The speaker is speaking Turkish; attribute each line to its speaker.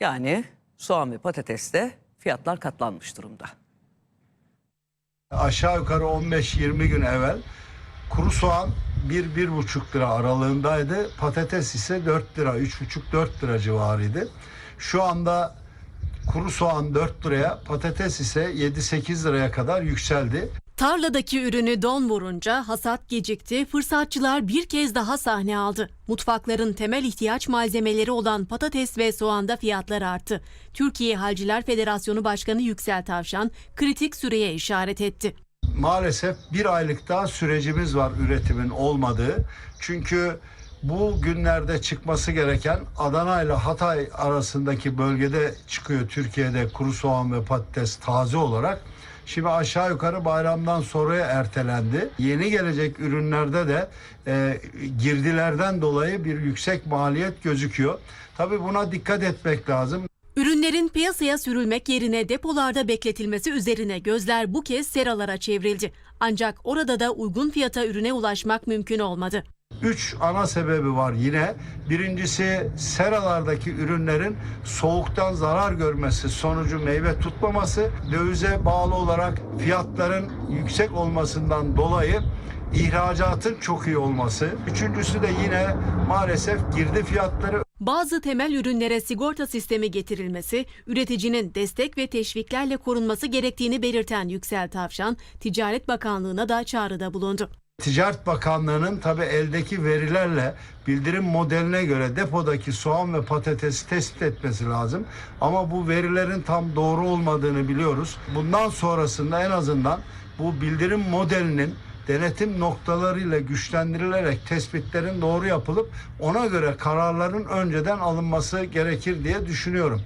Speaker 1: Yani soğan ve patateste fiyatlar katlanmış durumda.
Speaker 2: Aşağı yukarı 15-20 gün evvel kuru soğan 1-1,5 lira aralığındaydı. Patates ise 4 lira, 3,5-4 lira civarıydı. Şu anda kuru soğan 4 liraya, patates ise 7-8 liraya kadar yükseldi.
Speaker 3: Tarladaki ürünü don vurunca hasat gecikti, fırsatçılar bir kez daha sahne aldı. Mutfakların temel ihtiyaç malzemeleri olan patates ve soğanda fiyatlar arttı. Türkiye Halciler Federasyonu Başkanı Yüksel Tavşan kritik süreye işaret etti.
Speaker 2: Maalesef bir aylık daha sürecimiz var üretimin olmadığı. Çünkü bu günlerde çıkması gereken Adana ile Hatay arasındaki bölgede çıkıyor Türkiye'de kuru soğan ve patates taze olarak. Şimdi aşağı yukarı bayramdan sonraya ertelendi. Yeni gelecek ürünlerde de e, girdilerden dolayı bir yüksek maliyet gözüküyor. Tabii buna dikkat etmek lazım.
Speaker 3: Ürünlerin piyasaya sürülmek yerine depolarda bekletilmesi üzerine gözler bu kez seralara çevrildi. Ancak orada da uygun fiyata ürüne ulaşmak mümkün olmadı.
Speaker 2: Üç ana sebebi var yine. Birincisi seralardaki ürünlerin soğuktan zarar görmesi sonucu meyve tutmaması. Dövize bağlı olarak fiyatların yüksek olmasından dolayı ihracatın çok iyi olması. Üçüncüsü de yine maalesef girdi fiyatları
Speaker 3: Bazı temel ürünlere sigorta sistemi getirilmesi, üreticinin destek ve teşviklerle korunması gerektiğini belirten Yüksel Tavşan, Ticaret Bakanlığı'na da çağrıda bulundu.
Speaker 2: Ticaret Bakanlığı'nın tabi eldeki verilerle bildirim modeline göre depodaki soğan ve patatesi tespit etmesi lazım. Ama bu verilerin tam doğru olmadığını biliyoruz. Bundan sonrasında en azından bu bildirim modelinin denetim noktalarıyla güçlendirilerek tespitlerin doğru yapılıp ona göre kararların önceden alınması gerekir diye düşünüyorum.